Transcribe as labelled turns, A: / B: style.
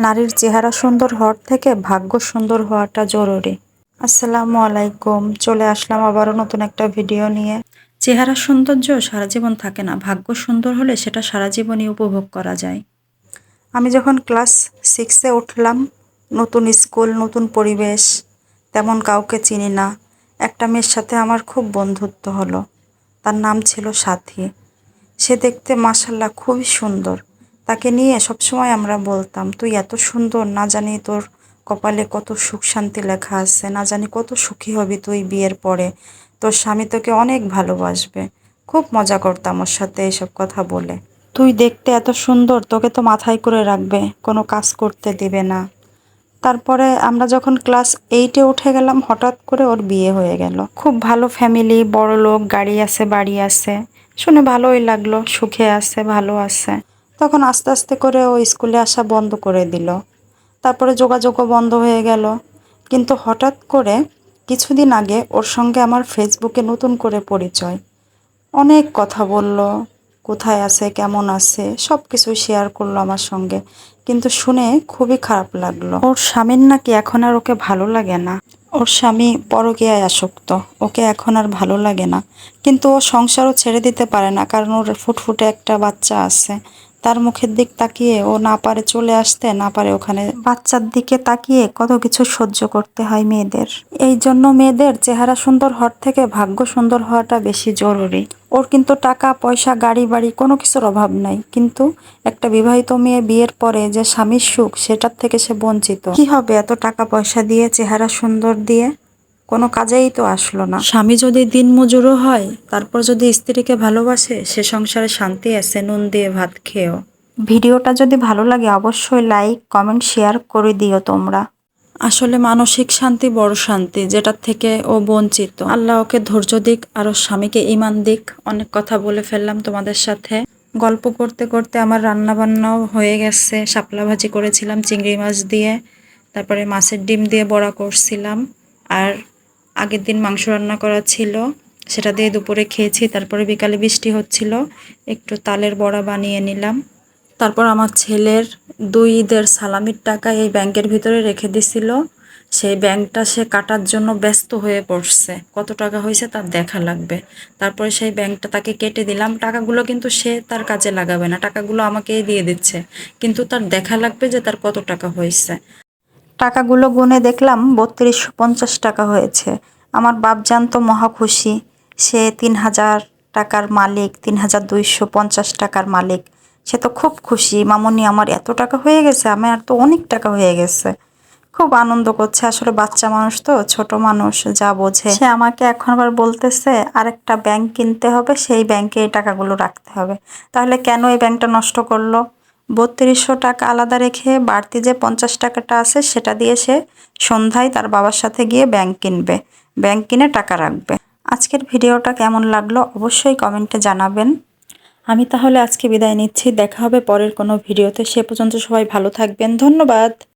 A: নারীর চেহারা সুন্দর হওয়ার থেকে ভাগ্য সুন্দর হওয়াটা জরুরি। আসসালামু আলাইকুম। চলে আসলাম আবারও নতুন একটা ভিডিও নিয়ে। চেহারা সৌন্দর্য সারা জীবন থাকে না। ভাগ্য সুন্দর হলে সেটা সারা জীবনই উপভোগ করা যায়। আমি যখন ক্লাস সিক্সে উঠলাম, নতুন স্কুল, নতুন পরিবেশ, তেমন কাউকে চিনি না। একটা মেয়ের সাথে আমার খুব বন্ধুত্ব হলো। তার নাম ছিল সাথী। সে দেখতে মাসাল্লাহ খুবই সুন্দর। তাকে নিয়ে সবসময় আমরা বলতাম, তুই এত সুন্দর, না জানি তোর কপালে কত সুখ শান্তি লেখা আছে, না জানি কত সুখী হবি তুই বিয়ের পরে। তোর স্বামী তোকে অনেক ভালোবাসবে। খুব মজা করতাম ওর সাথে এসব কথা বলে। তুই দেখতে এত সুন্দর, তোকে তো মাথায় করে রাখবে, কোনো কাজ করতে দিবে না। তারপরে আমরা যখন ক্লাস এইটে উঠে গেলাম, হঠাৎ করে ওর বিয়ে হয়ে গেল। খুব ভালো ফ্যামিলি বড় লোক গাড়ি আছে, বাড়ি আছে। শুনে ভালোই লাগল, সুখে আছে, ভালো আছে। তখন আস্তে আস্তে করে ও স্কুলে আসা বন্ধ করে দিল। তারপরে যোগাযোগও বন্ধ হয়ে গেল। কিন্তু হঠাৎ করে কিছুদিন আগে ওর সঙ্গে আমার ফেসবুকে নতুন করে পরিচয়। অনেক কথা বলল, কোথায় আছে, কেমন আছে সব কিছু শেয়ার করল আমার সঙ্গে। কিন্তু শুনে খুবই খারাপ লাগল। ওর স্বামীর নাকি এখন আর ওকে ভালো লাগে না। ওর স্বামী পরকীয়ায় আসক্ত, ওকে এখন আর ভালো লাগে না। কিন্তু ও সংসারও ছেড়ে দিতে পারে না, কারণ ওর ফুটফুটে একটা বাচ্চা আছে। তার মুখের দিক তাকিয়ে ও না পারে চলে আসতে, না পারে ওখানে। বাচ্চার দিকে তাকিয়ে কত কিছু সহ্য করতে হয় মেয়েদের। এই জন্য মেয়েদের চেহারা সুন্দর হওয়ার থেকে ভাগ্য সুন্দর হওয়াটা বেশি জরুরি। ওর কিন্তু টাকা, পয়সা, গাড়ি, বাড়ি কোনো কিছুর অভাব নাই। কিন্তু একটা বিবাহিত মেয়ে বিয়ের পরে যে স্বামীর সুখ, সেটার থেকে সে বঞ্চিত। কি হবে এত টাকা পয়সা দিয়ে, চেহারা সুন্দর দিয়ে? কোনো কাজেই তো আসলো না। স্বামী যদি দিন মজুরও হয় তারপর যদি স্ত্রীকে ভালোবাসে সে সংসারে শান্তি আছে নুন দিয়ে ভাত খেয়েও। ভিডিওটা যদি ভালো লাগে অবশ্যই লাইক কমেন্ট শেয়ার করে দিও তোমরা। আসলে মানসিক শান্তি বড় শান্তি যেটার থেকে ও বঞ্চিত। আল্লাহ ওকে ধৈর্য দিক আর ওর স্বামীকে ইমান দিক। অনেক কথা বলে ফেললাম তোমাদের সাথে। গল্প করতে করতে আমার রান্না বান্নাও হয়ে গেছে। শাপলা ভাজি করেছিলাম চিংড়ি মাছ দিয়ে। তারপরে মাছের ডিম দিয়ে বড়া করছিলাম। আর আগের দিন মাংস রান্না করা ছিল, সেটা দিয়ে দুপুরে খেয়েছি, তারপরে বিকালে বৃষ্টি হচ্ছিল, একটু তালের বড়া বানিয়ে নিলাম। তারপর আমার ছেলের দুই ঈদের সালামির টাকা এই ব্যাংকের ভিতরে রেখে দিছিল। সেই ব্যাংকটা সে কাটার জন্য ব্যস্ত হয়ে পড়ছে। কত টাকা হয়েছে তার দেখা লাগবে। তারপরে সেই ব্যাংকটা তাকে কেটে দিলাম। টাকাগুলো কিন্তু সে তার কাজে লাগাবে না। টাকাগুলো আমাকেই দিয়ে দিচ্ছে। কিন্তু তার দেখা লাগবে যে তার কত টাকা হয়েছে। টাকাগুলো গুনে দেখলাম বত্রিশশো পঞ্চাশ টাকা হয়েছে। আমার বাপ জানতো মহা খুশি। সে তিন হাজার টাকার মালিক, তিন হাজার দুইশো পঞ্চাশ টাকার মালিক। সে তো খুব খুশি, মামনি, আমার এত টাকা হয়ে গেছে, আমার তো অনেক টাকা হয়ে গেছে। খুব আনন্দ করছে। আসলে বাচ্চা মানুষ তো, ছোট মানুষ, যা বোঝে। সে আমাকে এখন আবার বলতেছে, আরেকটা ব্যাংক কিনতে হবে, সেই ব্যাংকে এই টাকাগুলো রাখতে হবে। তাহলে কেন এই ব্যাংকটা নষ্ট করল? বত্রিশশো টাকা আলাদা রেখে বাড়তি যে পঞ্চাশ টাকাটা আছে সেটা দিয়ে সে সন্ধ্যায় তার বাবার সাথে গিয়ে ব্যাংক কিনবে, ব্যাংক কিনে টাকা রাখবে। আজকের ভিডিওটা কেমন লাগল অবশ্যই কমেন্টে জানাবেন। আমি তাহলে আজকে বিদায় নিচ্ছি, দেখা হবে পরের কোনো ভিডিওতে। সে পর্যন্ত সবাই ভালো থাকবেন। ধন্যবাদ।